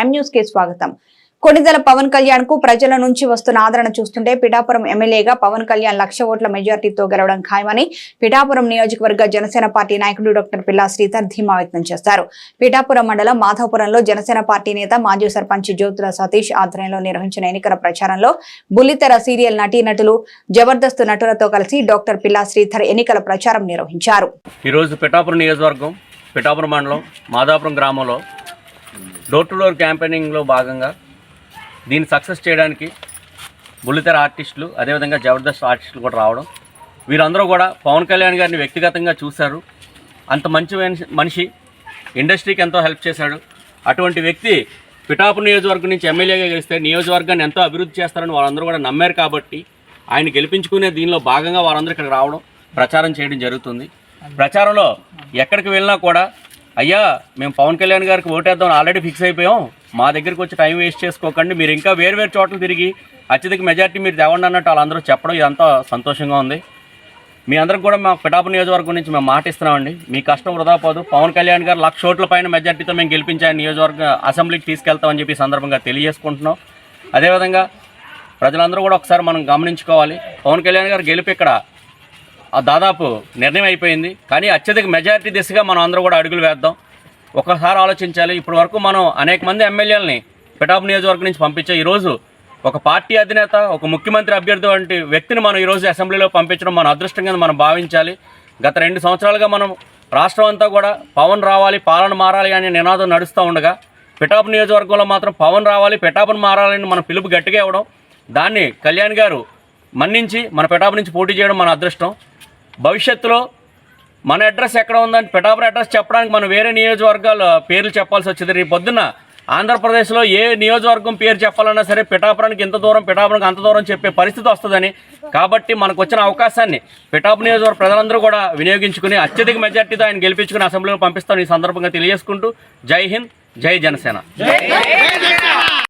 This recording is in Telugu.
ఎం న్యూస్కి స్వాగతం. కొణిదెల పవన్ కళ్యాణ్కు ప్రజల నుంచి వస్తున్న ఆదరణ చూస్తుంటే పిఠాపురం ఎమ్మెల్యేగా పవన్ కళ్యాణ్ లక్ష ఓట్ల మెజార్టీతో గెలవడం ఖాయమని పిఠాపురం నియోజకవర్గ జనసేన పార్టీ నాయకుడు డాక్టర్ పిల్లా శ్రీధర్ ధీమా వ్యక్తం చేశారు. పిఠాపురం మండలం మాధవపురంలో జనసేన పార్టీ నేత మాజీ సర్పంచ్ జ్యోతుల సతీష్ ఆధ్వర్యంలో నిర్వహించిన ఎన్నికల ప్రచారంలో బుల్లితెర సీరియల్ నటీనటులు జబర్దస్త్ నటులతో కలిసి డాక్టర్ పిల్లా శ్రీధర్ ఎన్నికల ప్రచారం నిర్వహించారు. ఈరోజు పిఠాపురం నియోజకవర్గం పిఠాపురం మండలం మాధాపురం గ్రామంలో డోర్ టు డోర్ క్యాంపెయినింగ్లో భాగంగా దీన్ని సక్సెస్ చేయడానికి బుల్లితెర ఆర్టిస్టులు అదేవిధంగా జబర్దస్త్ ఆర్టిస్టులు కూడా రావడం. వీరందరూ కూడా పవన్ కళ్యాణ్ గారిని వ్యక్తిగతంగా చూశారు. అంత మంచి మనిషి- మనిషి ఇండస్ట్రీకి ఎంతో హెల్ప్ చేశాడు. అటువంటి వ్యక్తి పిఠాపు నియోజకవర్గం నుంచి ఎమ్మెల్యేగా గెలిస్తే నియోజకవర్గాన్ని ఎంతో అభివృద్ధి చేస్తారని వాళ్ళందరూ కూడా నమ్మారు కాబట్టి ఆయన గెలిపించుకునే దీనిలో భాగంగా వారందరూ ఇక్కడికి రావడం ప్రచారం చేయడం జరుగుతుంది. ప్రచారంలో ఎక్కడికి వెళ్ళినా కూడా అయ్యా మేము పవన్ కళ్యాణ్ గారికి ఓటేద్దాం ఆల్రెడీ ఫిక్స్ అయిపోయాం. మా దగ్గరికి వచ్చి టైం వేస్ట్ చేసుకోకండి. మీరు ఇంకా వేరు వేరు చోట్ల తిరిగి అత్యధిక మెజార్టీ మీరు తేవండి అన్నట్టు వాళ్ళందరూ చెప్పడం ఇదంతా సంతోషంగా ఉంది. మీ అందరికి కూడా మా పిఠాపు నియోజకవర్గం నుంచి మేము మాట ఇస్తున్నామండి. మీ కష్టం వృధా పోదు. పవన్ కళ్యాణ్ గారు లక్ష ఓట్ల పైన మెజార్టీతో మేము గెలిపించే నియోజకవర్గ అసెంబ్లీకి తీసుకెళ్తామని చెప్పి సందర్భంగా తెలియజేసుకుంటున్నాం. అదేవిధంగా ప్రజలందరూ కూడా ఒకసారి మనం గమనించుకోవాలి. పవన్ కళ్యాణ్ గారు గెలుపు ఇక్కడ దాదాపు నిర్ణయం అయిపోయింది. కానీ అత్యధిక మెజారిటీ దిశగా మనం అందరూ కూడా అడుగులు వేద్దాం. ఒకసారి ఆలోచించాలి. ఇప్పటి వరకు మనం అనేక మంది ఎమ్మెల్యేలని పిఠాపు నియోజకవర్గం నుంచి పంపించే ఈరోజు ఒక పార్టీ అధినేత ఒక ముఖ్యమంత్రి అభ్యర్థి వంటి వ్యక్తిని మనం ఈరోజు అసెంబ్లీలో పంపించడం మన అదృష్టంగా మనం భావించాలి. గత రెండు సంవత్సరాలుగా మనం రాష్ట్రం అంతా కూడా పవన్ రావాలి పాలన మారాలి అనే నినాదం నడుస్తూ ఉండగా పిఠాపు నియోజకవర్గంలో మాత్రం పవన్ రావాలి పిటాపును మారాలని మన పిలుపు గట్టిగా ఇవ్వడం దాన్ని కళ్యాణ్ గారు మన్నించి మన పిఠాపు నుంచి పోటీ చేయడం మన అదృష్టం. భవిష్యత్తులో మన అడ్రస్ ఎక్కడ ఉందని పిఠాపురం అడ్రస్ చెప్పడానికి మనం వేరే నియోజకవర్గాల పేర్లు చెప్పాల్సి వచ్చింది. రేపు పొద్దున్న ఆంధ్రప్రదేశ్లో ఏ నియోజకవర్గం పేరు చెప్పాలన్నా సరే పిఠాపురానికి ఇంత దూరం పిఠాపురానికి అంత దూరం చెప్పే పరిస్థితి వస్తుందని. కాబట్టి మనకు వచ్చిన అవకాశాన్ని పిఠాపు నియోజకవర్గ ప్రజలందరూ కూడా వినియోగించుకుని అత్యధిక మెజార్టీతో ఆయన గెలిపించుకుని అసెంబ్లీలో పంపిస్తామని ఈ సందర్భంగా తెలియజేసుకుంటూ. జై హింద్ జై జనసేన.